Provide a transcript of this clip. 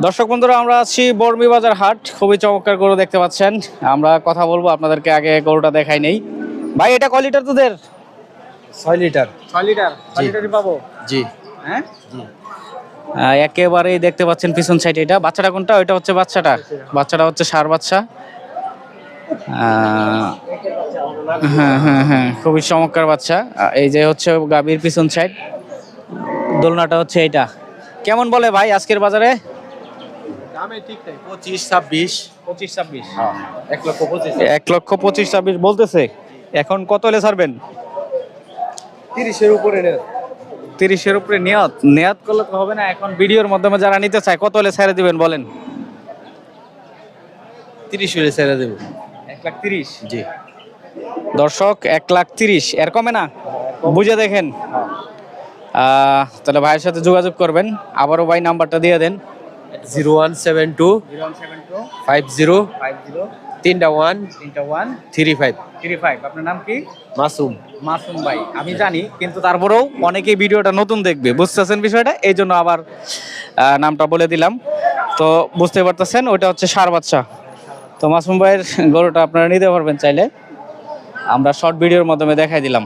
দর্শক বন্ধুরা আমরা আছি বর্মি বাজার হাট। খুবই চমৎকার গরু দেখতে পাচ্ছেন। আমরা কথা বলব আপনাদেরকে আগে গরুটা দেখাই নেই। ভাই এটা কয় লিটার দুধের? ছয় লিটার। ছয় লিটার। ছয় লিটারই পাবো? জি। হ্যাঁ? আহ, একেবারেই দেখতে পাচ্ছেন পিছন সাইড এটা। বাচ্চাটা কোনটা? ওইটা হচ্ছে বাচ্চাটা। বাচ্চাটা হচ্ছে সার বাচ্চা। হ্যাঁ হ্যাঁ হ্যাঁ খুবই চমৎকার বাচ্চা। এই যে হচ্ছে গাভীর পিছন সাইড দোলনাটা হচ্ছে এইটা কেমন বলে ভাই আজকের বাজারে? পঁচিশ ছাব্বিশ। পঁচিশ ছাব্বিশ। এক লক্ষ পঁচিশ। এক লক্ষ পঁচিশ ছাব্বিশ বলতেছে। এখন কত হলে ছাড়বেন? তিরিশের উপরে তিরিশের উপরে নিয়ত? নিয়ত করলে তো হবে না। এখন ভিডিওর মাধ্যমে যারা নিতে চায় কত হলে ছেড়ে দিবেন বলেন? তিরিশ হলে ছেড়ে দেবো। এক লাখ তিরিশ? জি। দর্শক এক লাখ তিরিশ। এর কমে না? বুঝে দেখেন। আহ, তাহলে ভাইয়ের সাথে যোগাযোগ করবেন। আবারও ভাই নাম্বারটা দিয়ে দেন। Zero one seven two five zero তিনটা ওয়ান তিনটা one three five three five. আপনার নাম কি? মাসুম। মাসুম ভাই আমি জানি কিন্তু তারপরেও অনেকেই ভিডিওটা নতুন দেখবে বুঝতেছেন বিষয়টা? এই জন্য আবার নামটা বলে দিলাম। তো বুঝতে পারতেছেন ওটা হচ্ছে সার বাচ্চা তো মাসুম ভাইয়ের গরুটা আপনারা নিতে পারবেন চাইলে। আমরা শর্ট ভিডিওর মাধ্যমে দেখাই দিলাম।